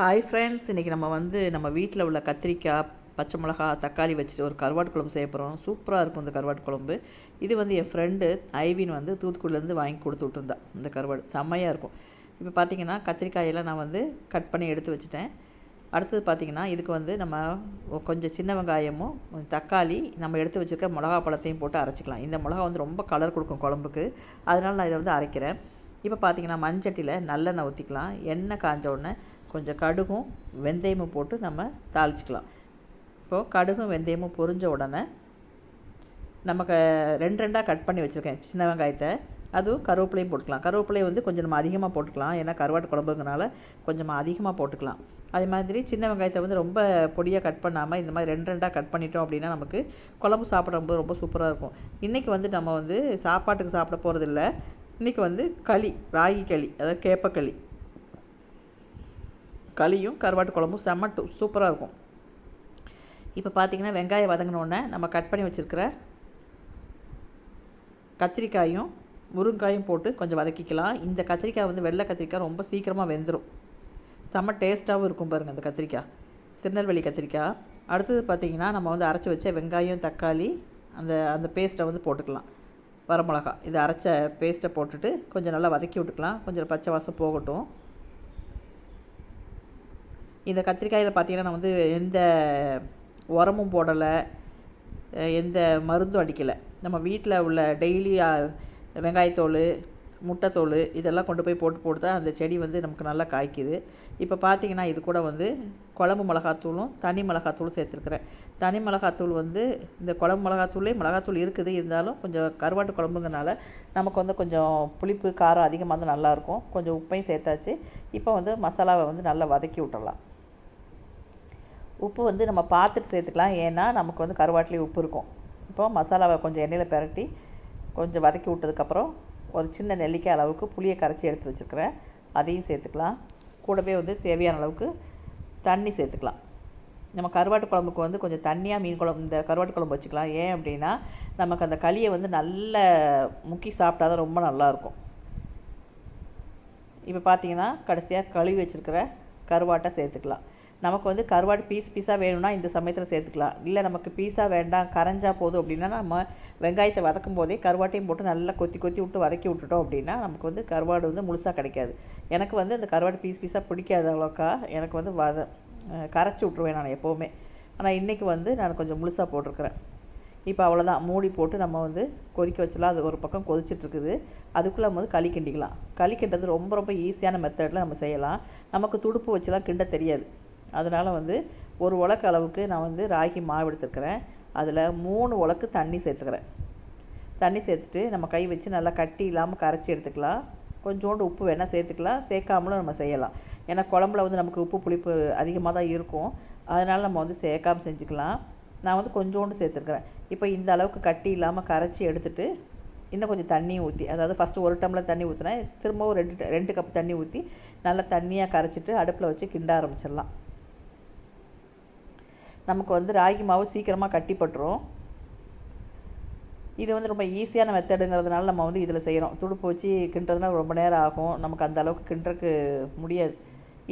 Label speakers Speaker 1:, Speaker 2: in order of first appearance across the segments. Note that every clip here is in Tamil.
Speaker 1: ஹாய் ஃப்ரெண்ட்ஸ் இன்றைக்கி நம்ம வந்து நம்ம வீட்டில் உள்ள கத்திரிக்காய் பச்சை மிளகா தக்காளி வச்சுட்டு ஒரு கருவாட்டு குழம்பு செய்ய போகிறோம் சூப்பராக இருக்கும் இந்த கருவாட்டு குழம்பு. இது வந்து என் ஃப்ரெண்டு ஐவின் வந்து தூத்துக்குடிலேருந்து வாங்கி கொடுத்து விட்டுருந்தா. இந்த கருவாடு செம்மையாக இருக்கும். இப்போ பார்த்தீங்கன்னா கத்திரிக்காயெல்லாம் நான் வந்து கட் பண்ணி எடுத்து வச்சுட்டேன். அடுத்தது பார்த்திங்கன்னா இதுக்கு வந்து நம்ம கொஞ்சம் சின்ன வெங்காயமும் தக்காளி நம்ம எடுத்து வச்சுருக்க மிளகா பழத்தையும் போட்டு அரைச்சிக்கலாம். இந்த மிளகா வந்து ரொம்ப கலர் கொடுக்கும் குழம்புக்கு. அதனால் நான் இதை வந்து அரைக்கிறேன். இப்போ பார்த்தீங்கன்னா மண்சட்டியில் நல்லெண்ணெய் ஊற்றிக்கலாம் எண்ணெய் காஞ்ச உடனே கொஞ்சம் கடுகும் வெந்தயமும் போட்டு நம்ம தாளிச்சிக்கலாம். இப்போது கடுகும் வெந்தயமும் பொரிஞ்ச உடனே நமக்கு ரெண்டு ரெண்டாக கட் பண்ணி வச்சுருக்கேன் சின்ன வெங்காயத்தை. அதுவும் கருவேப்பிலையும் போட்டுக்கலாம். கருவேப்பிலையை வந்து கொஞ்சம் நம்ம அதிகமாக போட்டுக்கலாம். ஏன்னா கருவாட்டு குழம்புங்கனால கொஞ்சம் அதிகமாக போட்டுக்கலாம். அதே மாதிரி சின்ன வெங்காயத்தை வந்து ரொம்ப பொடியாக கட் பண்ணாமல் இந்த மாதிரி ரெண்டு ரெண்டாக கட் பண்ணிட்டோம் அப்படின்னா நமக்கு குழம்பு சாப்பிடும்போது ரொம்ப சூப்பராக இருக்கும். இன்றைக்கி வந்து நம்ம வந்து சாப்பாட்டுக்கு சாப்பிட போகிறதில்ல இன்றைக்கி வந்து களி ராகி களி அதாவது கேப்பக்களி களியும் கருவாட்டு குழம்பும் செம்ம சூப்பராக இருக்கும். இப்போ பார்த்தீங்கன்னா வெங்காயம் வதங்கினோடனே நம்ம கட் பண்ணி வச்சுருக்கிற கத்திரிக்காயும் முருங்காயும் போட்டு கொஞ்சம் வதக்கிக்கலாம். இந்த கத்திரிக்காய் வந்து வெள்ளை கத்திரிக்காய் ரொம்ப சீக்கிரமாக வெந்துடும் செம்ம டேஸ்ட்டாகவும் இருக்கும் பாருங்கள் அந்த கத்திரிக்காய். திருநெல்வேலி கத்திரிக்காய். அடுத்தது பார்த்திங்கன்னா நம்ம வந்து அரைச்சி வச்ச வெங்காயம் தக்காளி அந்த அந்த பேஸ்ட்டை வந்து போட்டுக்கலாம். வரமிளகா இதை அரைச்ச பேஸ்ட்டை போட்டுட்டு கொஞ்சம் நல்லா வதக்கி விட்டுக்கலாம். கொஞ்சம் பச்சை வாசம் போகட்டும். இந்த கத்திரிக்காயில் பார்த்தீங்கன்னா நான் வந்து எந்த உரமும் போடலை. எந்த மருந்தும் அடிக்கலை. நம்ம வீட்டில் உள்ள டெய்லி வெங்காயத்தோல் முட்டைத்தோல் இதெல்லாம் கொண்டு போய் போட்டு போட்டு தான் அந்த செடி வந்து நமக்கு நல்லா காய்க்குது. இப்போ பார்த்தீங்கன்னா இது கூட வந்து குழம்பு மிளகாத்தூளும் தனி மிளகாத்தூளும் சேர்த்துருக்குறேன். தனி மிளகாத்தூள் வந்து இந்த குழம்பு மிளகாத்தூளே மிளகாத்தூள் இருக்குது. இருந்தாலும் கொஞ்சம் கருவாட்டு குழம்புங்கனால நமக்கு வந்து கொஞ்சம் புளிப்பு காரம் அதிகமாக இருந்தால் நல்லாயிருக்கும் கொஞ்சம் உப்பையும் சேர்த்தாச்சு. இப்போ வந்து மசாலாவை வந்து நல்லா வதக்கி விட்டுடலாம் உப்பு வந்து நம்ம பார்த்துட்டு சேர்த்துக்கலாம். ஏன்னா நமக்கு வந்து கருவாட்டிலே உப்பு இருக்கும். இப்போ மசாலாவை கொஞ்சம் எண்ணெயில் பிரட்டி கொஞ்சம் வதக்கி விட்டதுக்கப்புறம் ஒரு சின்ன நெல்லிக்காய் அளவுக்கு புளியை கரைச்சி எடுத்து வச்சுருக்கிறேன். அதையும் சேர்த்துக்கலாம். கூடவே வந்து தேவையான அளவுக்கு தண்ணி சேர்த்துக்கலாம். நம்ம கருவாட்டு குழம்புக்கு வந்து கொஞ்சம் தண்ணியாக மீன் குழம்பு இந்த கருவாட்டு குழம்பு வச்சுக்கலாம். ஏன் அப்படின்னா நமக்கு அந்த களியை வந்து நல்ல முக்கி சாப்பிட்டா தான் ரொம்ப நல்லாயிருக்கும் இப்போ பார்த்தீங்கன்னா கடைசியாக கழுவி வச்சுருக்கிற கருவாட்டை சேர்த்துக்கலாம். நமக்கு வந்து கருவாடு பீஸ் பீஸாக வேணும்னா இந்த சமயத்தில் சேர்த்துக்கலாம். இல்லை நமக்கு பீஸாக வேண்டாம் கரைஞ்சா போதும் அப்படின்னா நம்ம வெங்காயத்தை வதக்கும் போதே கருவாட்டையும் போட்டு நல்லா கொத்தி கொத்தி விட்டு வதக்கி விட்டுட்டோம் அப்படின்னா நமக்கு வந்து கருவாடு வந்து முழுசாக கிடைக்காது. எனக்கு வந்து இந்த கருவாடு பீஸ் பீஸாக பிடிக்காத அளவுக்கா எனக்கு வந்து வத கரைச்சி விட்ருவேன் நான் எப்போவுமே. ஆனால் இன்றைக்கி வந்து நான் கொஞ்சம் முழுசாக போட்டிருக்கிறேன். இப்போ அவ்வளோதான் மூடி போட்டு நம்ம வந்து கொதிக்க வச்சலாம் அது ஒரு பக்கம் கொதிச்சிட்ருக்குது அதுக்குள்ளே நம்ம வந்து களி கிண்டிக்கலாம். களி கிண்டுறது ரொம்ப ரொம்ப ஈஸியான மெத்தடில் நம்ம செய்யலாம். நமக்கு துடுப்பு வச்சுலாம் கிண்ட தெரியாது. அதனால் வந்து ஒரு உலக்கு அளவுக்கு நான் வந்து ராகி மாவு எடுத்துருக்கிறேன். அதில் மூணு உலக்கு தண்ணி சேர்த்துக்கிறேன். தண்ணி சேர்த்துட்டு நம்ம கை வச்சு நல்லா கட்டி இல்லாமல் கரைச்சி எடுத்துக்கலாம். கொஞ்சோண்டு உப்பு வேணால் சேர்த்துக்கலாம். சேர்க்காமலும் நம்ம செய்யலாம். ஏன்னா குழம்புல வந்து நமக்கு உப்பு புளிப்பு அதிகமாக தான் இருக்கும். அதனால் நம்ம வந்து சேர்க்காம செஞ்சுக்கலாம். நான் வந்து கொஞ்சோண்டு சேர்த்துருக்குறேன். இப்போ இந்த அளவுக்கு கட்டி இல்லாமல் கரைச்சி எடுத்துட்டு இன்னும் கொஞ்சம் தண்ணியும் ஊற்றி அதாவது ஃபஸ்ட்டு ஒரு டம்ளர் தண்ணி ஊற்றினேன் திரும்பவும் ரெண்டு ரெண்டு கப் தண்ணி ஊற்றி நல்லா தண்ணியாக கரைச்சிட்டு அடுப்பில் வச்சு கிண்ட ஆரம்பிச்சிடலாம். நமக்கு வந்து ராகி மாவு சீக்கிரமாக கட்டிப்பட்டுரும். இது வந்து ரொம்ப ஈஸியான மெத்தடுங்கிறதுனால நம்ம வந்து இதில் செய்கிறோம் துடுப்பு வச்சு கிண்டுறதுனா ரொம்ப நேரம் ஆகும். நமக்கு அந்த அளவுக்கு கிண்டுறக்கு முடியாது.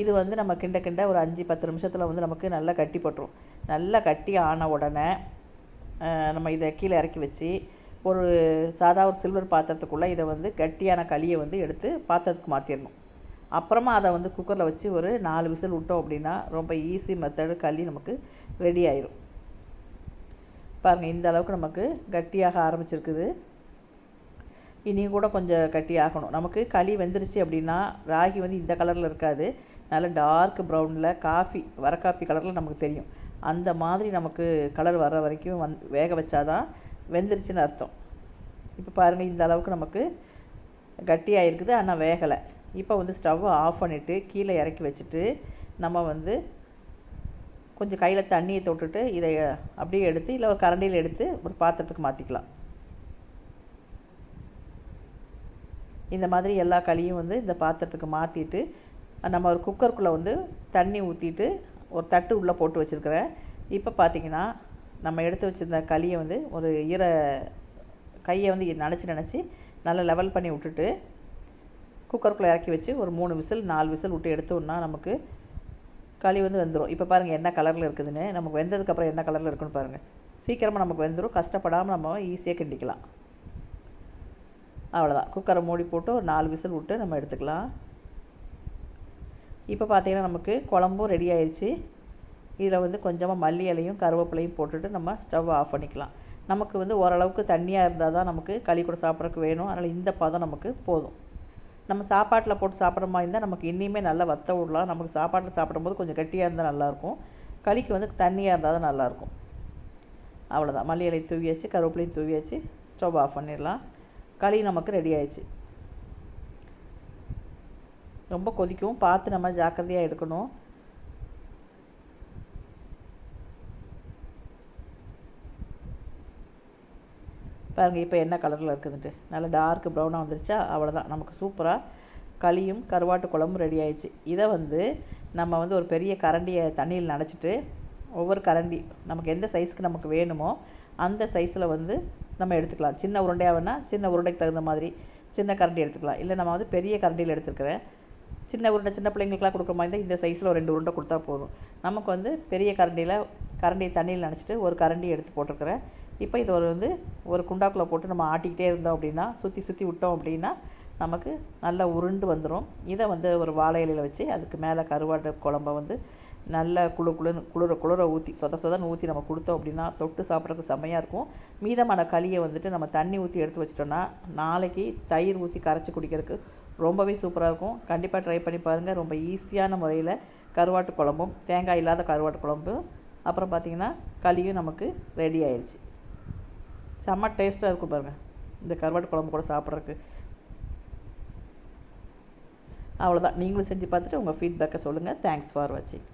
Speaker 1: இது வந்து நம்ம கிண்ட கிண்ட ஒரு அஞ்சு பத்து நிமிஷத்தில் வந்து நமக்கு நல்லா கட்டி போட்டுரும் நல்லா கட்டி ஆன உடனே நம்ம இதை கீழே இறக்கி வச்சு ஒரு சாதா ஒரு சில்வர் பாத்திரத்துக்குள்ளே இதை வந்து கட்டியான களியை வந்து எடுத்து பாத்திரத்துக்கு மாற்றிடணும் அப்புறமா அதை வந்து குக்கரில் வச்சு ஒரு நாலு விசில் விட்டோம் அப்படின்னா ரொம்ப ஈஸி மெத்தடு களி நமக்கு ரெடி ஆயிரும். பாருங்கள் இந்த அளவுக்கு நமக்கு கட்டியாக ஆரம்பிச்சிருக்குது. இனியும் கூட கொஞ்சம் கட்டி ஆகணும். நமக்கு களி வெந்துருச்சு அப்படின்னா ராகி வந்து இந்த கலரில் இருக்காது. நல்ல டார்க் ப்ரௌனில் காஃபி வர காஃபி கலரில் நமக்கு தெரியும். அந்த மாதிரி நமக்கு கலர் வர வரைக்கும் வந் வேக வச்சாதான் வெந்துருச்சுன்னு அர்த்தம். இப்போ பாருங்கள் இந்த அளவுக்கு நமக்கு கட்டியாக இருக்குது ஆனால் வேகலை. இப்போ வந்து ஸ்டவ்வை ஆஃப் பண்ணிவிட்டு கீழே இறக்கி வச்சுட்டு நம்ம வந்து கொஞ்சம் கையில் தண்ணியை தொட்டுட்டு இதை அப்படியே எடுத்து இல்லை ஒரு கரண்டியில் எடுத்து ஒரு பாத்திரத்துக்கு மாற்றிக்கலாம் இந்த மாதிரி எல்லா களியும் வந்து இந்த பாத்திரத்துக்கு மாற்றிட்டு நம்ம ஒரு குக்கருக்குள்ளே வந்து தண்ணி ஊற்றிட்டு ஒரு தட்டு உள்ளே போட்டு வச்சுருக்கிறேன். இப்போ பார்த்தீங்கன்னா நம்ம எடுத்து வச்சிருந்த களியை வந்து ஒரு ஈர கையை வந்து நினச்சி நினச்சி நல்லா லெவல் பண்ணி விட்டுட்டு குக்கருக்குள்ளே இறக்கி வச்சு ஒரு மூணு விசில் நாலு விசில் விட்டு எடுத்தோம்னா நமக்கு களி வந்து வெந்துடும் இப்போ பாருங்கள் என்ன கலரில் இருக்குதுன்னு. நமக்கு வெந்ததுக்கப்புறம் என்ன கலரில் இருக்குன்னு பாருங்கள் சீக்கிரமாக நமக்கு வெந்துடும் கஷ்டப்படாமல் நம்ம ஈஸியாக கிண்டிக்கலாம். அவ்வளோதான் குக்கரை மூடி போட்டு ஒரு நாலு விசில் விட்டு நம்ம எடுத்துக்கலாம். இப்போ பார்த்திங்கன்னா நமக்கு குழம்பும் ரெடி ஆயிடுச்சு இதில் வந்து கொஞ்சமாக மல்லி இலையும் கருவேப்பிலையும் போட்டுட்டு நம்ம ஸ்டவ் ஆஃப் பண்ணிக்கலாம். நமக்கு வந்து ஓரளவுக்கு தண்ணியாக இருந்தால் தான் நமக்கு களி கூட சாப்பிட்றதுக்கு வேணும். அதனால் இந்த பதம் நமக்கு போதும். நம்ம சாப்பாட்டில் போட்டு சாப்பிட்ற மாதிரி இருந்தால் நமக்கு இன்னியுமே நல்லா வத்த விடலாம் நமக்கு சாப்பாட்டில் சாப்பிடும்போது கொஞ்சம் கட்டியாக இருந்தால் நல்லாயிருக்கும். களிக்கு வந்து தண்ணியாக இருந்தால் தான் நல்லாயிருக்கும். அவ்வளோதான் மல்லி இலை தூவியாச்சு கருவேப்பிலையும் தூவியாச்சு ஸ்டவ் ஆஃப் பண்ணிடலாம். களி நமக்கு ரெடி ஆயிடுச்சு. ரொம்ப கொதிக்கும் பார்த்து நம்ம ஜாக்கிரதையாக எடுக்கணும். பாருங்கள் இப்போ என்ன கலரில் இருக்குதுன்ட்டு. நல்லா டார்க் ப்ரௌனாக வந்துருச்சா? அவ்வளோதான் நமக்கு சூப்பராக களியும் கருவாட்டு குழம்பும் ரெடி ஆயிடுச்சு. இதை வந்து நம்ம வந்து ஒரு பெரிய கரண்டியை தண்ணியில் நனைச்சிட்டு ஒவ்வொரு கரண்டி நமக்கு எந்த சைஸ்க்கு நமக்கு வேணுமோ அந்த சைஸில் வந்து நம்ம எடுத்துக்கலாம். சின்ன உருண்டையாக வேணால் சின்ன உருண்டைக்கு தகுந்த மாதிரி சின்ன கரண்டி எடுத்துக்கலாம். இல்லை நம்ம வந்து பெரிய கரண்டியில் எடுத்துருக்கிறேன். சின்ன உருண்டை சின்ன பிள்ளைங்களுக்குலாம் கொடுக்குற மாதிரி இருந்தால் இந்த சைஸில் ஒரு ரெண்டு உருண்டை கொடுத்தா போதும். நமக்கு வந்து பெரிய கரண்டியில் கரண்டியை தண்ணியில் நினச்சிட்டு ஒரு கரண்டி எடுத்து போட்டிருக்கிறேன். இப்போ இது ஒரு வந்து ஒரு குண்டாக்குள்ளே போட்டு நம்ம ஆட்டிக்கிட்டே இருந்தோம் அப்படின்னா சுற்றி சுற்றி விட்டோம் அப்படின்னா நமக்கு நல்லா உருண்டு வந்துடும் இதை வந்து ஒரு வாழை இலையில் வச்சு அதுக்கு மேலே கருவாட்டு குழம்ப வந்து நல்ல குளு குளுன்னு குளிர குளிர ஊற்றி சொத சொதன்னு ஊற்றி நம்ம கொடுத்தோம் அப்படின்னா தொட்டு சாப்பிட்றதுக்கு செம்மையாக இருக்கும். மீதமான களியை வந்துட்டு நம்ம தண்ணி ஊற்றி எடுத்து வச்சிட்டோன்னா நாளைக்கு தயிர் ஊற்றி கரைச்சி குடிக்கிறதுக்கு ரொம்பவே சூப்பராக இருக்கும். கண்டிப்பாக ட்ரை பண்ணி பாருங்கள் ரொம்ப ஈஸியான முறையில் கருவாட்டு குழம்பும் தேங்காய் இல்லாத கருவாட்டு குழம்பு அப்புறம் பார்த்திங்கன்னா களியும் நமக்கு ரெடி ஆயிடுச்சு செம்ம டேஸ்ட்டாக இருக்கும் பாருங்கள் இந்த கருவாட்டு குழம்பு கூட சாப்பிட்றதுக்கு. அவ்வளோதான் நீங்களும் செஞ்சு பார்த்துட்டு உங்கள் ஃபீட்பேக்கை சொல்லுங்கள் தேங்க்ஸ் ஃபார் வாட்சிங்